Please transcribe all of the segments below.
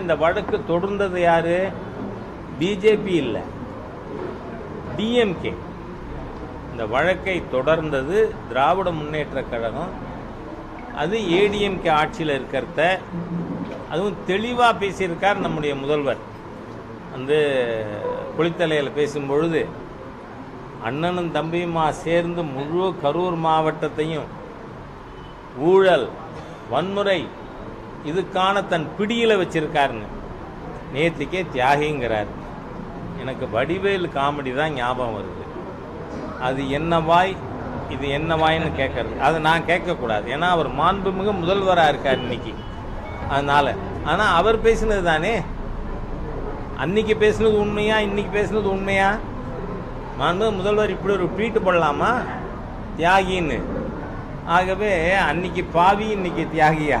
இந்த வழக்கு தொடர்ந்தது யாரு? பிஜேபி இல்லை. டிஎம்கே இந்த வழக்கை தொடர்ந்தது திராவிட முன்னேற்ற கழகம். அது ஏடிஎம்கே ஆட்சியில் இருக்கிறத அதுவும் தெளிவாக பேசியிருக்கார் நம்முடைய முதல்வர். வந்து குளித்தலையில் பேசும்பொழுது அண்ணனும் தம்பியுமா சேர்ந்து முழு கரூர் மாவட்டத்தையும் ஊழல் வன்முறை இதுக்கான தன் பிடியில் வச்சிருக்காருன்னு. நேத்திக்கே தியாகிங்கிறார். எனக்கு வடிவேல் காமெடி தான் ஞாபகம் வருது. அது என்ன வாய் இது என்ன வாய்ன்னு கேட்கறது அதை நான் கேட்கக்கூடாது ஏன்னா அவர் மாண்புமிகு முதல்வராக இருக்கார் இன்னைக்கு. அதனால. ஆனால் அவர் பேசினது தானே? அன்னைக்கு பேசினது உண்மையா இன்னைக்கு பேசினது உண்மையா? மாண்பு முதல்வர் இப்படி ஒரு ட்வீட் பண்ணலாமா தியாகின்னு. ஆகவே அன்னைக்கு பாவி இன்னைக்கு தியாகியா?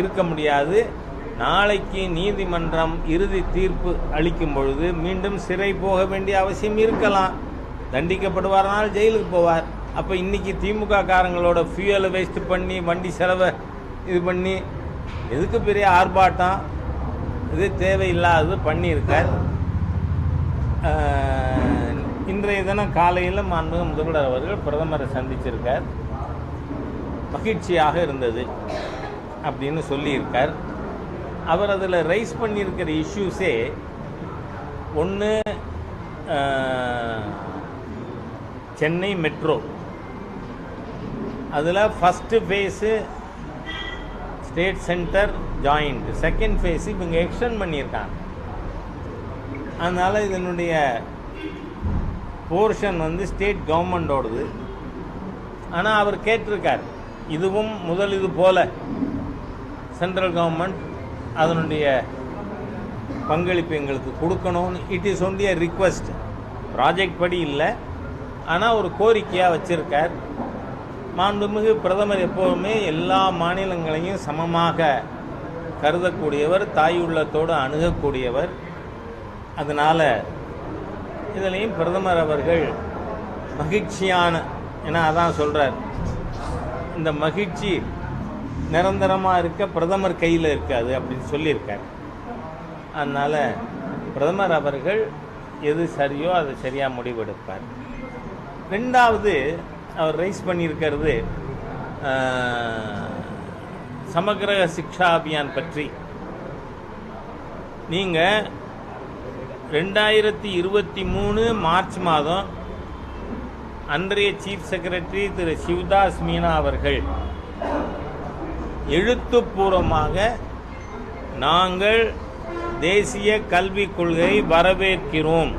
இருக்க முடியாது. நாளைக்கு நீதிமன்றம் இறுதி தீர்ப்பு அளிக்கும் பொழுது மீண்டும் சிறை போக வேண்டிய அவசியம் இருக்கலாம். தண்டிக்கப்படுவார்னால் ஜெயிலுக்கு போவார். அப்போ இன்றைக்கி திமுக காரங்களோட ஃபியூயலை வேஸ்ட் பண்ணி வண்டி செலவை இது பண்ணி எதுக்கு பெரிய ஆர்ப்பாட்டம்? இது தேவையில்லாதது பண்ணியிருக்கார். இன்றைய தினம் காலையில் மாண்புக முதல்வர் அவர்கள் பிரதமரை சந்திச்சிருக்கார். மகிழ்ச்சியாக இருந்தது. அப்படின்னு சொல்லியிருக்கார். அவர் அதில் ரைஸ் பண்ணியிருக்கிற இஷ்யூஸே ஒன்று சென்னை மெட்ரோ அதில் first phase state centre joint second phase இவங்க எக்ஸ்டெண்ட் பண்ணியிருக்காங்க. அதனால் இதனுடைய போர்ஷன் வந்து ஸ்டேட் கவர்மெண்டோடது ஆனால் அவர் கேட்டிருக்கார் இதுவும் முதல் இது போல. சென்ட்ரல் கவர்மெண்ட் அதனுடைய பங்களிப்பு எங்களுக்கு கொடுக்கணும்னு it is only a request project படி இல்லை. ஆனால் ஒரு கோரிக்கையாக வச்சுருக்கார். மாண்புமிகு பிரதமர் எப்போதுமே எல்லா மாநிலங்களையும் சமமாக கருதக்கூடியவர் தாய் உள்ளத்தோடு அணுகக்கூடியவர். அதனால் இதுலேயும் பிரதமர் அவர்கள் மகிழ்ச்சியான ஏன்னா அதான் சொல்கிறார் இந்த மகிழ்ச்சி நிரந்தரமாக இருக்க பிரதமர் கையில் இருக்காது அப்படின்னு சொல்லியிருக்கார். அதனால் பிரதமர் அவர்கள் எது சரியோ அதை சரியாக முடிவெடுப்பார். ரெண்டாவது அவர் ரைஸ் பண்ணியிருக்கிறது சமகிர சமக்கிர சிக்ஷா அபியான் பற்றி. நீங்கள் ரெண்டாயிரத்தி இருபத்தி மூணு மார்ச் மாதம் அன்றைய சீஃப் செக்ரட்டரி திரு சிவதாஸ் மீனா அவர்கள் எழுத்துப்பூர்வமாக நாங்கள் தேசிய கல்விக் கொள்கையை வரவேற்கிறோம்.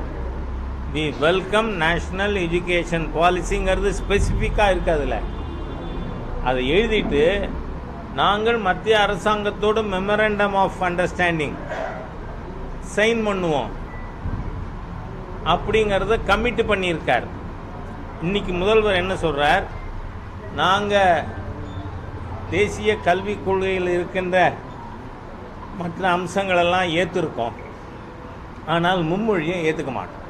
தி வெல்கம் நேஷனல் எஜுகேஷன் பாலிசிங்கிறது ஸ்பெசிஃபிக்காக இருக்குது அதில் அதை எழுதிட்டு நாங்கள் மத்திய அரசாங்கத்தோடு மெமரண்டம் ஆஃப் அண்டர்ஸ்டாண்டிங் சைன் பண்ணுவோம். அப்படிங்கிறத கமிட் பண்ணியிருக்கார். இன்னைக்கு முதல்வர் என்ன சொல்கிறார் நாங்கள் தேசிய கல்விக் கொள்கையில் இருக்கின்ற மற்ற அம்சங்களெல்லாம் ஏற்றிருக்கோம் ஆனால் மும்மொழியை ஏற்றுக்க மாட்டோம்.